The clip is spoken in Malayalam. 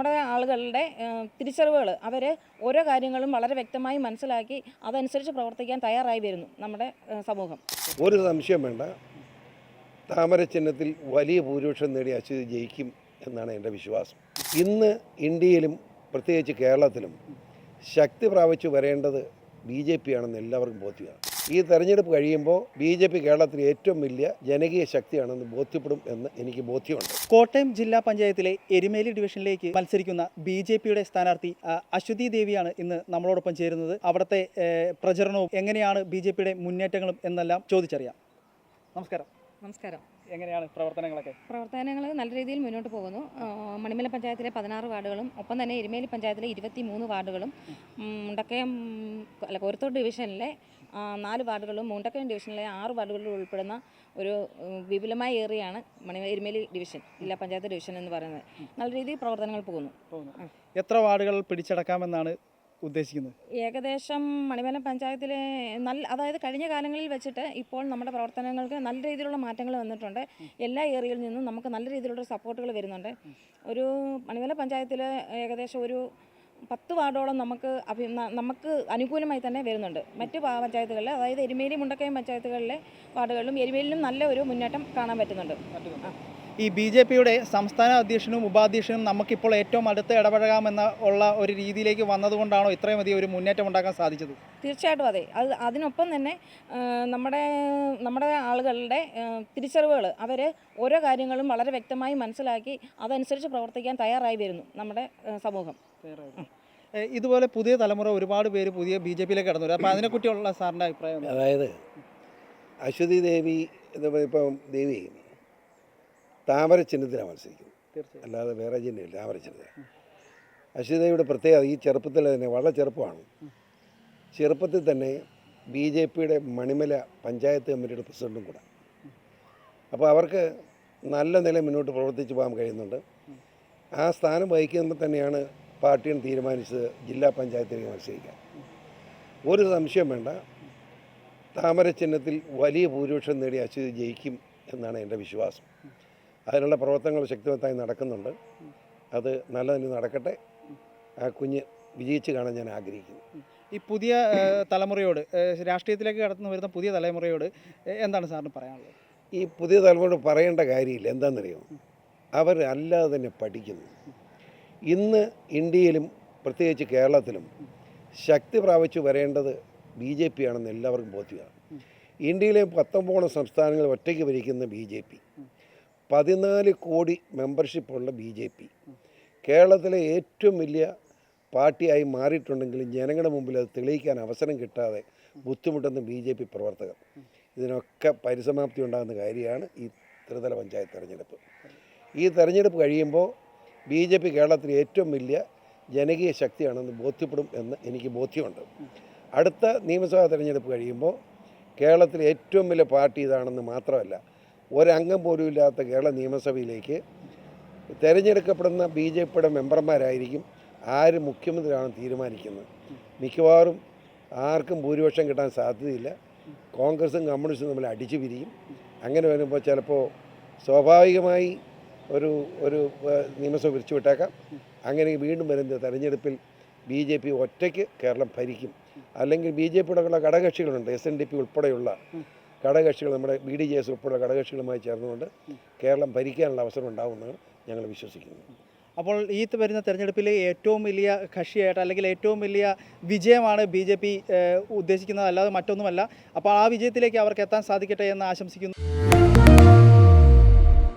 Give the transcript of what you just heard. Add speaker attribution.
Speaker 1: നമ്മുടെ ആളുകളുടെ തിരിച്ചറിവുകൾ അവർ ഓരോ കാര്യങ്ങളും വളരെ വ്യക്തമായി മനസ്സിലാക്കി അതനുസരിച്ച് പ്രവർത്തിക്കാൻ തയ്യാറായി വരുന്നു നമ്മുടെ സമൂഹം.
Speaker 2: ഒരു സംശയം വേണ്ട. താമര ചിഹ്നത്തിൽ വലിയ ഭൂരിപക്ഷം നേടി അച്യുത് ജയിക്കും എന്നാണ് എന്റെ വിശ്വാസം. ഇന്ന് ഇന്ത്യയിലും പ്രത്യേകിച്ച് കേരളത്തിലും ശക്തി പ്രാപിച്ചു വരേണ്ടത് ബി ജെ പി ആണെന്ന് എല്ലാവർക്കും ബോധ്യമാണ്. ഈ തെരഞ്ഞെടുപ്പ് കഴിയുമ്പോൾ ബി ജെ പി കേരളത്തിലെ ഏറ്റവും വലിയ ജനകീയ ശക്തിയാണെന്ന് ബോധ്യപ്പെടും എന്ന് എനിക്ക് ബോധ്യമുണ്ട്.
Speaker 3: കോട്ടയം ജില്ലാ പഞ്ചായത്തിലെ എരുമേലി ഡിവിഷനിലേക്ക് മത്സരിക്കുന്ന ബി ജെ പിയുടെ സ്ഥാനാർത്ഥി അശ്വതി ദേവിയാണ് ഇന്ന് നമ്മളോടൊപ്പം ചേരുന്നത്. അവിടുത്തെ പ്രചരണവും എങ്ങനെയാണ് ബി ജെ പിയുടെ മുന്നേറ്റങ്ങളും എന്നെല്ലാം ചോദിച്ചറിയാം. നമസ്കാരം.
Speaker 1: നമസ്കാരം.
Speaker 3: എങ്ങനെയാണ് പ്രവർത്തനങ്ങളൊക്കെ?
Speaker 1: പ്രവർത്തനങ്ങൾ നല്ല രീതിയിൽ മുന്നോട്ട് പോകുന്നു. മണിമല പഞ്ചായത്തിലെ പതിനാറ് വാർഡുകളും ഒപ്പം തന്നെ എരുമേലി പഞ്ചായത്തിലെ ഇരുപത്തി മൂന്ന് വാർഡുകളും മുണ്ടക്കയം അല്ല കോരത്തോട് ഡിവിഷനിലെ നാല് വാർഡുകളും മുണ്ടക്കയം ഡിവിഷനിലെ ആറ് വാർഡുകളിലും ഉൾപ്പെടുന്ന ഒരു വിപുലമായ ഏറിയാണ് മണിമല എരുമേലി ഡിവിഷൻ ജില്ലാ പഞ്ചായത്ത് ഡിവിഷൻ എന്ന് പറയുന്നത്. നല്ല രീതിയിൽ പ്രവർത്തനങ്ങൾ പോകുന്നു.
Speaker 3: എത്ര വാർഡുകൾ പിടിച്ചടക്കാമെന്നാണ് ഉദ്ദേശിക്കുന്നത്?
Speaker 1: ഏകദേശം മണിമല പഞ്ചായത്തിലെ നല്ല അതായത് കഴിഞ്ഞ കാലങ്ങളിൽ വെച്ചിട്ട് ഇപ്പോൾ നമ്മുടെ പ്രവർത്തനങ്ങൾക്ക് നല്ല രീതിയിലുള്ള മാറ്റങ്ങൾ വന്നിട്ടുണ്ട്. എല്ലാ ഏരിയയിൽ നിന്നും നമുക്ക് നല്ല രീതിയിലുള്ള സപ്പോർട്ടുകൾ വരുന്നുണ്ട്. ഒരു മണിമല പഞ്ചായത്തിൽ ഏകദേശം ഒരു പത്ത് വാർഡോളം നമുക്ക് അഭി നമുക്ക് അനുകൂലമായി തന്നെ വരുന്നുണ്ട്. മറ്റ് പഞ്ചായത്തുകളിൽ അതായത് എരുമേലി മുണ്ടക്കയം പഞ്ചായത്തുകളിലെ വാർഡുകളിലും എരുമേലിലും നല്ല ഒരു മുന്നേറ്റം കാണാൻ പറ്റുന്നുണ്ട്.
Speaker 3: ഈ ബി ജെ പിയുടെ സംസ്ഥാന അധ്യക്ഷനും ഉപാധ്യക്ഷനും നമുക്കിപ്പോൾ ഏറ്റവും അടുത്ത് ഇടപഴകാമെന്ന ഉള്ള ഒരു രീതിയിലേക്ക് വന്നതുകൊണ്ടാണോ ഇത്രയും അധികം ഒരു മുന്നേറ്റം ഉണ്ടാക്കാൻ സാധിച്ചത്?
Speaker 1: തീർച്ചയായിട്ടും അതെ. അത് അതിനൊപ്പം തന്നെ നമ്മുടെ നമ്മുടെ ആളുകളുടെ തിരിച്ചറിവുകൾ അവർ ഓരോ കാര്യങ്ങളും വളരെ വ്യക്തമായി മനസ്സിലാക്കി അതനുസരിച്ച് പ്രവർത്തിക്കാൻ തയ്യാറായി വരുന്നു നമ്മുടെ സമൂഹം.
Speaker 3: ഇതുപോലെ പുതിയ തലമുറ ഒരുപാട് പേര് പുതിയ ബി ജെ പിയിലേക്ക് കടന്നു വരും അപ്പോൾ അതിനെക്കുറിച്ചുള്ള സാറിന്റെ അഭിപ്രായം
Speaker 2: അതായത് അശ്വതി ദേവി ഇപ്പം ദേവി താമര ചിഹ്നത്തിലാണ് മത്സരിക്കുന്നത്. അല്ലാതെ വേറെ ചിഹ്നമില്ല താമര ചിഹ്നത്തിൽ അശ്വതയുടെ പ്രത്യേകത ഈ ചെറുപ്പത്തിൽ തന്നെ വളരെ ചെറുപ്പമാണ്. ചെറുപ്പത്തിൽ തന്നെ ബി ജെ പിയുടെ മണിമല പഞ്ചായത്ത് കമ്മിറ്റിയുടെ പ്രസിഡന്റും കൂടെ. അപ്പോൾ അവർക്ക് നല്ല നില മുന്നോട്ട് പ്രവർത്തിച്ച് പോകാൻ കഴിയുന്നുണ്ട്. ആ സ്ഥാനം വഹിക്കുമ്പോൾ തന്നെയാണ് പാർട്ടിയും തീരുമാനിച്ചത് ജില്ലാ പഞ്ചായത്തിലേക്ക് മത്സരിക്കാൻ. ഒരു സംശയം വേണ്ട. താമര ചിഹ്നത്തിൽ വലിയ ഭൂരിപക്ഷം നേടി അശ്വതി ജയിക്കും എന്നാണ് എന്റെ വിശ്വാസം. അതിനുള്ള പ്രവർത്തനങ്ങൾ ശക്തിമത്തായി നടക്കുന്നുണ്ട്. അത് നല്ല തന്നെ നടക്കട്ടെ. ആ കുഞ്ഞ് വിജയിച്ച് കാണാൻ ഞാൻ ആഗ്രഹിക്കുന്നു.
Speaker 3: ഈ പുതിയ തലമുറയോട് രാഷ്ട്രീയത്തിലേക്ക് കടന്നു വരുന്ന പുതിയ തലമുറയോട് എന്താണ് സാറിന് പറയാനുള്ളത്?
Speaker 2: ഈ പുതിയ തലമുറ പറയേണ്ട കാര്യമില്ല. എന്താണെന്നറിയോ അവർ അല്ലാതെ തന്നെ പഠിക്കുന്നു. ഇന്ന് ഇന്ത്യയിലും പ്രത്യേകിച്ച് കേരളത്തിലും ശക്തി പ്രാപിച്ചു വരേണ്ടത് ബി ജെ പി ആണെന്ന് എല്ലാവർക്കും ബോധ്യമാണ്. ഇന്ത്യയിലെ പത്തൊമ്പതോളം സംസ്ഥാനങ്ങൾ ഒറ്റയ്ക്ക് ഭരിക്കുന്ന ബി ജെ പി. പതിനാല് കോടി മെമ്പർഷിപ്പുള്ള ബി ജെ പി. കേരളത്തിലെ ഏറ്റവും വലിയ പാർട്ടിയായി മാറിയിട്ടുണ്ടെങ്കിലും ജനങ്ങളുടെ മുമ്പിൽ അത് തെളിയിക്കാൻ അവസരം കിട്ടാതെ ബുദ്ധിമുട്ടുന്ന ബി ജെ പി പ്രവർത്തകർ. ഇതിനൊക്കെ പരിസമാപ്തി ഉണ്ടാകുന്ന കാര്യമാണ് ഈ ത്രിതല പഞ്ചായത്ത് തെരഞ്ഞെടുപ്പ്. ഈ തെരഞ്ഞെടുപ്പ് കഴിയുമ്പോൾ ബി ജെ പി കേരളത്തിലെ ഏറ്റവും വലിയ ജനകീയ ശക്തിയാണെന്ന് ബോധ്യപ്പെടും എന്ന് എനിക്ക് ബോധ്യമുണ്ട്. അടുത്ത നിയമസഭാ തെരഞ്ഞെടുപ്പ് കഴിയുമ്പോൾ കേരളത്തിലെ ഏറ്റവും വലിയ പാർട്ടി ഇതാണെന്ന് മാത്രമല്ല ഒരംഗം പോലും ഇല്ലാത്ത കേരള നിയമസഭയിലേക്ക് തിരഞ്ഞെടുക്കപ്പെടുന്ന ബി ജെ പിയുടെ മെമ്പർമാരായിരിക്കും ആര് മുഖ്യമന്ത്രിയാണ് തീരുമാനിക്കുന്നത്. മിക്കവാറും ആർക്കും ഭൂരിപക്ഷം കിട്ടാൻ സാധ്യതയില്ല. കോൺഗ്രസും കമ്മ്യൂണിസ്റ്റും തമ്മിൽ അടിച്ചു പിരിയും. അങ്ങനെ വരുമ്പോൾ ചിലപ്പോൾ സ്വാഭാവികമായി ഒരു ഒരു നിയമസഭ പിരിച്ചു വിട്ടേക്കാം. അങ്ങനെ വീണ്ടും വരുന്ന തെരഞ്ഞെടുപ്പിൽ ബി ജെ പി ഒറ്റയ്ക്ക് കേരളം ഭരിക്കും. അല്ലെങ്കിൽ ബി ജെ പിയുടെ ഘടകകക്ഷികളുണ്ട് എസ് എൻ ഡി പി ഉൾപ്പെടെയുള്ള ഘടകകക്ഷികൾ നമ്മുടെ ബി ഡി ജെ എസ് ഉൾപ്പെടെയുള്ള ഘടകകക്ഷികളുമായി ചേർന്നുകൊണ്ട് കേരളം ഭരിക്കാനുള്ള അവസരം ഉണ്ടാകുമെന്നാണ് ഞങ്ങൾ വിശ്വസിക്കുന്നത്.
Speaker 3: അപ്പോൾ ഈ വരുന്ന തെരഞ്ഞെടുപ്പിൽ ഏറ്റവും വലിയ കക്ഷിയായിട്ട് അല്ലെങ്കിൽ ഏറ്റവും വലിയ വിജയമാണ് ബി ജെ പി ഉദ്ദേശിക്കുന്നത് അല്ലാതെ മറ്റൊന്നുമല്ല. അപ്പോൾ ആ വിജയത്തിലേക്ക് അവർക്ക് എത്താൻ സാധിക്കട്ടെ എന്ന് ആശംസിക്കുന്നു.